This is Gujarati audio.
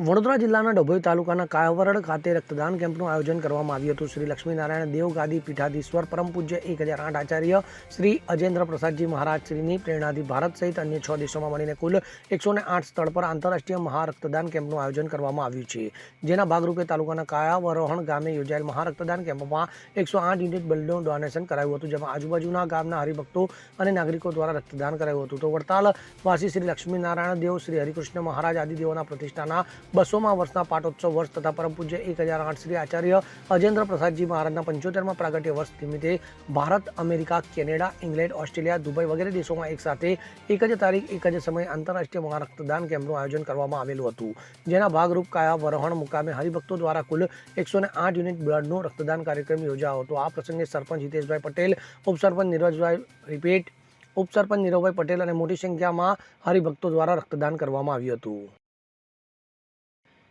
વડોદરા જિલ્લાના ડભોઈ તાલુકાના કાયાવરડ ખાતે રક્તદાન કેમ્પનું આયોજન કરવામાં આવ્યું હતું. શ્રી લક્ષ્મીનારાયણ દેવ ગાદી પીઠાધીશ્વર પરમ પૂજ્ય એક હજાર આઠ આચાર્ય શ્રી અજેન્દ્ર પ્રસાદજી મહારાજ શ્રીની પ્રેરણાથી ભારત સહિત અન્ય છ દેશોમાં મળીને કુલ એકસો આઠ સ્થળ પર આંતરરાષ્ટ્રીય મહારક્તદાન કેમ્પનું આયોજન કરવામાં આવ્યું છે. જેના ભાગરૂપે તાલુકાના કાયાવરોહણ ગામે યોજાયેલ મહારક્તદાન કેમ્પમાં એકસો આઠ યુનિટ બ્લડનું ડોનેશન કરાયું હતું, જેમાં આજુબાજુના ગામના હરિભક્તો અને નાગરિકો દ્વારા રક્તદાન કરાયું હતું. તો વડતાલ વાસી શ્રી લક્ષ્મીનારાયણ દેવ, શ્રી હરિકૃષ્ણ મહારાજ આદિ પ્રતિષ્ઠાના બસોમાં વર્ષના પાટોત્સવ વર્ષ તથા પરમ પૂજ્ય એક હજાર આઠ શ્રી આચાર્ય અજેન્દ્ર પ્રસાદજી મહારાજના પંચોતેરમાં પ્રાગટ્ય વર્ષ નિમિત્તે Bharat, America, Canada, England, Australia, Dubai વગેરે દેશોમાં એક સાથે એક જ તારીખ, એક જ સમયે આંતરરાષ્ટ્રીય મહારક્તદાન કેમ્પનું આયોજન કરવામાં આવેલું હતું. જેના ભાગરૂપ કાયા વરહણ મુકામે હરિભક્તો દ્વારા કુલ એકસો આઠ યુનિટ બ્લડનો રક્તદાન કાર્યક્રમ યોજાયો હતો. આ પ્રસંગે સરપંચ હિતેશભાઈ પટેલ, ઉપસરપંચ નીરજભાઈ રિપેટ, ઉપસરપંચ નીરવભાઈ પટેલ અને મોટી સંખ્યામાં હરિભક્તો દ્વારા રક્તદાન કરવામાં આવ્યું હતું.